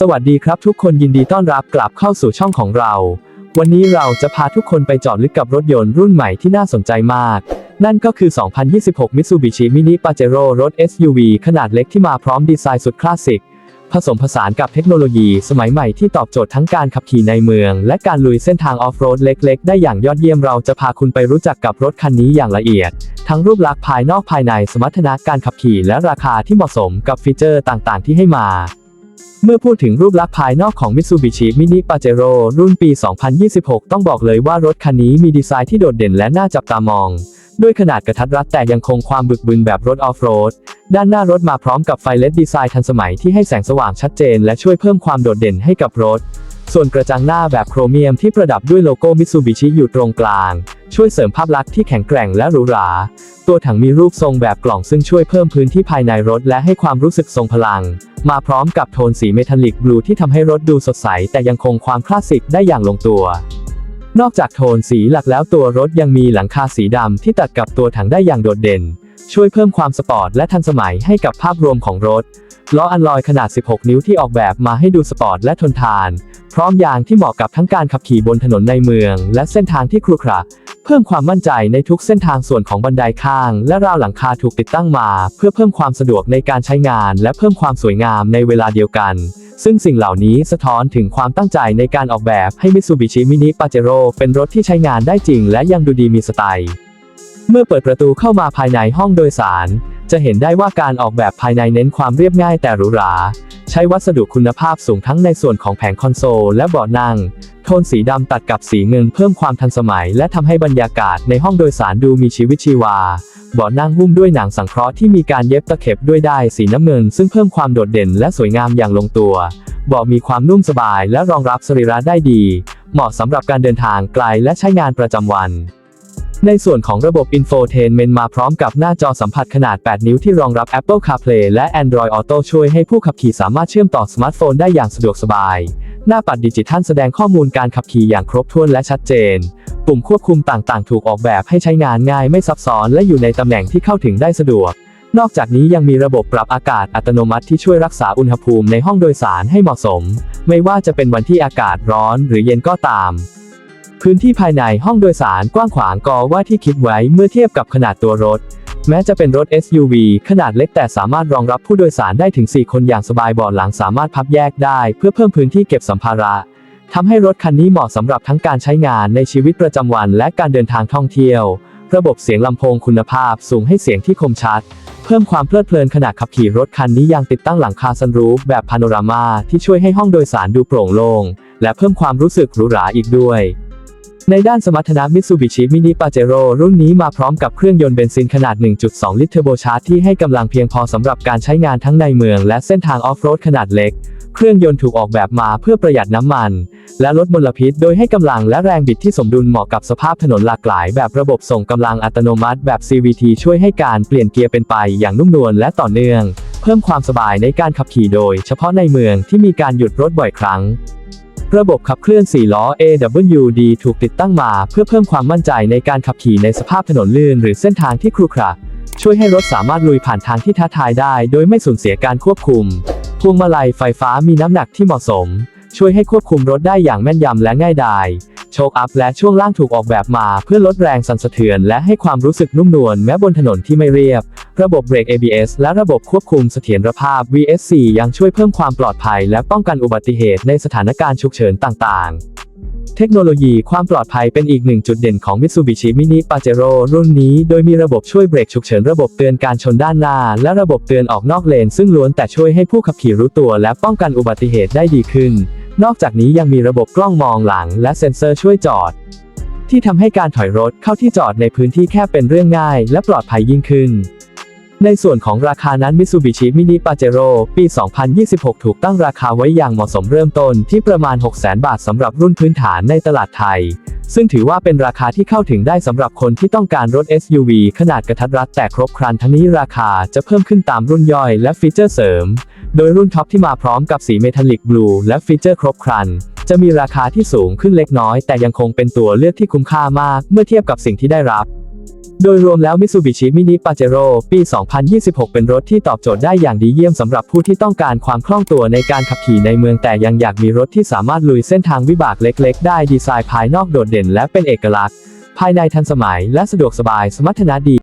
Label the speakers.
Speaker 1: สวัสดีครับทุกคนยินดีต้อนรับกลับเข้าสู่ช่องของเรา วันนี้เราจะพาทุกคนไปเจอดลึกกับรถยนต์รุ่นใหม่ที่น่าสนใจมาก นั่นก็คือ 2026 Mitsubishi Mini Pajero รถ SUV ขนาดเล็กที่มาพร้อมดีไซน์สุดคลาสสิก ผสมผสานกับเทคโนโลยีสมัยใหม่ที่ตอบโจทย์ทั้งการขับขี่ในเมือง และการลุยเส้นทางออฟโรดเล็ก ๆ ได้อย่างยอดเยี่ยมเราจะพาคุณไปรู้จักกับรถคันนี้อย่างละเอียด ทั้งรูปลักษณ์ภายนอกภายในสมรรถนะการขับขี่และราคาที่เหมาะสมกับฟีเจอร์ต่างๆ ที่ให้มา เมื่อพูดถึงรูปลักษณ์ภายนอกของ Mitsubishi Mini Pajero รุ่นปี 2026 ต้องบอกเลยว่ารถคันนี้มีดีไซน์ที่โดดเด่นและน่าจับตามอง ด้วยขนาดกระทัดรัดแต่ยังคงความบึกบึนแบบรถออฟโรด ด้านหน้ารถมาพร้อมกับไฟเลดดีไซน์ทันสมัยที่ให้แสงสว่างชัดเจนและช่วยเพิ่มความโดดเด่นให้กับรถ ส่วนกระจังหน้าแบบโครเมียมที่ประดับด้วยโลโก้ Mitsubishi อยู่ตรงกลาง ช่วยเสริมภาพลักษณ์ที่แข็งแกร่งและหรูหรา ตัวถังมีรูปทรงแบบกล่องซึ่งช่วยเพิ่มพื้นที่ภายในรถและให้ความรู้สึกทรงพลัง มาพร้อมกับโทนสีเมทัลลิกบลูที่ทำให้รถดูสดใส แต่ยังคงความคลาสสิกได้อย่างลงตัวนอกจากโทนสีหลักแล้วตัวรถยังมีหลังคาสีดำที่ตัดกับตัวถังได้อย่างโดดเด่น ช่วยเพิ่มความสปอร์ตและทันสมัยให้กับภาพรวมของรถ ล้ออัลลอยขนาด 16 นิ้วที่ออกแบบมาให้ดูสปอร์ตและทนทาน พร้อมยางที่เหมาะกับทั้งการขับขี่บนถนนในเมือง และเส้นทางที่ครุขระ เพิ่มความมั่นใจในทุกเส้นทางส่วนของบันไดข้าง และราวหลังคาถูกติดตั้งมา เพื่อเพิ่มความสะดวกในการใช้งาน และเพิ่มความสวยงามในเวลาเดียวกัน ซึ่งสิ่งเหล่านี้สะท้อนถึงความตั้งใจในการออกแบบให้ Mitsubishi Mini Pajero เป็นรถที่ใช้งานได้จริง และยังดูดีมีสไตล์ เมื่อเปิดประตูเข้ามาภายในห้องโดยสาร จะเห็นได้ว่าการออกแบบภายในเน้นความเรียบง่ายแต่หรูหรา ใช้วัสดุคุณภาพสูงทั้งในส่วนของแผงคอนโซลและเบาะนั่ง โทนสีดำตัดกับสีเงินเพิ่มความทันสมัย และทำให้บรรยากาศในห้องโดยสารดูมีชีวิตชีวา เบาะนั่งหุ้มด้วยหนังสังเคราะห์ที่มีการเย็บตะเข็บด้วยได้ายสีน้ำเงิน ซึ่งเพิ่มความโดดเด่นและสวยงามอย่างลงตัว เบาะมีความนุ่มสบายและรองรับสรีระได้ดี เหมาะสำหรับการเดินทางไกลและใช้งานประจำวัน ในส่วนของระบบ Infotainment มาพร้อมกับหน้าจอสัมผัสขนาด 8 นิ้วที่รองรับ Apple CarPlay และ Android Auto ช่วยให้ผู้ขับขี่สามารถเชื่อมต่อสมาร์ทโฟนได้อย่างสะดวกสบาย หน้าปัดดิจิทัลแสดงข้อมูลการขับขี่อย่างครบถ้วนและชัดเจน ปุ่มควบคุมต่างๆ ถูกออกแบบให้ใช้งานง่ายไม่ซับซ้อนและอยู่ในตำแหน่งที่เข้าถึงได้สะดวก นอกจากนี้ยังมีระบบปรับอากาศอัตโนมัติที่ช่วยรักษาอุณหภูมิในห้องโดยสารให้เหมาะสม ไม่ว่าจะเป็นวันที่อากาศร้อนหรือเย็นก็ตาม พื้นที่ภายในห้องโดยสารกว้างขวางกอว่าที่คิดไว้เมื่อเทียบกับขนาดตัวรถ แม้จะเป็นรถ SUV ขนาดเล็กแต่สามารถรองรับผู้โดยสารได้ถึง 4 คนอย่างสบายเบาะหลังสามารถพับแยกได้ เพื่อเพิ่มพื้นที่เก็บสัมภาระทำให้รถคันนี้เหมาะสำหรับทั้งการใช้งานในชีวิตประจำวันและการเดินทางท่องเที่ยว ระบบเสียงลำโพงคุณภาพสูงให้เสียงที่คมชัด เพิ่มความเพลิดเพลินขณะขับขี่รถคันนี้ยังติดตั้งหลังคาซันรูฟแบบพาโนรามาที่ช่วยให้ห้องโดยสารดูโปร่งโล่งและเพิ่มความรู้สึกหรูหราอีกด้วย ในด้านสมรรถนะ Mitsubishi Mini Pajero รุ่นนี้มาพร้อมกับเครื่องยนต์เบนซินขนาด 1.2 ลิตรเทอร์โบชาร์จที่ให้กำลังเพียงพอสำหรับการใช้งานทั้งในเมืองและเส้นทางออฟโรดขนาดเล็ก เครื่องยนต์ถูกออกแบบมาเพื่อประหยัดน้ำมัน และลดมลพิษโดยให้กำลังและแรงบิดที่สมดุลเหมาะกับสภาพถนนหลากหลาย แบบระบบส่งกำลังอัตโนมัติแบบ CVT ช่วยให้การเปลี่ยนเกียร์เป็นไปอย่างนุ่มนวลและต่อเนื่อง เพิ่มความสบายในการขับขี่โดย เฉพาะในเมืองที่มีการหยุดรถบ่อยครั้ง ระบบขับเคลื่อน 4 ล้อ AWD ถูกติดตั้งมา เพื่อเพิ่มความมั่นใจในการขับขี่ในสภาพถนนลื่น หรือเส้นทางที่ครุขระช่วยให้รถสามารถลุยผ่านทางที่ท้าทายได้ โดยไม่สูญเสียการควบคุม พวงมาลัยไฟฟ้ามีน้ำหนักที่เหมาะสม ช่วยให้ควบคุมรถได้อย่างแม่นยำและง่ายดายโชคอัพและช่วงล่างถูกออกแบบมาเพื่อลดแรงสั่นสะเทือน และให้ความรู้สึกนุ่มนวลแม้บนถนนที่ไม่เรียบ ระบบเบรก ABS และระบบควบคุมเสถียรภาพ VSC ยังช่วยเพิ่มความปลอดภัย และป้องกันอุบัติเหตุในสถานการณ์ฉุกเฉินต่างๆเทคโนโลยีความปลอดภัยเป็นอีกหนึ่งจุดเด่นของ Mitsubishi Mini Pajero รุ่นนี้ โดยมีระบบช่วยเบรกฉุกเฉินระบบเตือนการชนด้านหน้า และระบบเตือนออกนอกเลน ซึ่งล้วนแต่ช่วยให้ผู้ขับขี่รู้ตัวและป้องกันอุบัติเหตุได้ดีขึ้น นอกจากนี้ยังมีระบบกล้องมองหลังและเซ็นเซอร์ช่วยจอด ที่ทำให้การถอยรถเข้าที่จอดในพื้นที่แคบเป็นเรื่องง่ายและปลอดภัยยิ่งขึ้น ในส่วนของราคานั้น Mitsubishi Mini Pajero ปี 2026 ถูกตั้งราคาไว้อย่างเหมาะสมเริ่มต้นที่ประมาณ 600,000 บาทสำหรับรุ่นพื้นฐานในตลาดไทย ซึ่งถือว่าเป็นราคาที่เข้าถึงได้สำหรับคนที่ต้องการรถ SUV ขนาดกระทัดรัดแต่ครบครันทั้งนี้ราคาจะเพิ่มขึ้นตามรุ่นย่อยและฟีเจอร์เสริม โดยรุ่นท็อปที่มาพร้อมกับสีเมทัลลิกบลูและฟีเจอร์ครบครัน จะมีราคาที่สูงขึ้นเล็กน้อย แต่ยังคงเป็นตัวเลือกที่คุ้มค่ามาก เมื่อเทียบกับสิ่งที่ได้รับ โดยรวมแล้ว Mitsubishi Mini Pajero ปี 2026 เป็นรถที่ตอบโจทย์ได้อย่างดีเยี่ยมสำหรับผู้ที่ต้องการความคล่องตัวในการขับขี่ในเมืองแต่ยังอยากมีรถที่สามารถลุยเส้นทางวิบากเล็กๆ ได้ดีไซน์ภายนอกโดดเด่นและเป็นเอกลักษณ์ ภายในทันสมัยและสะดวกสบายสมรรถนะดี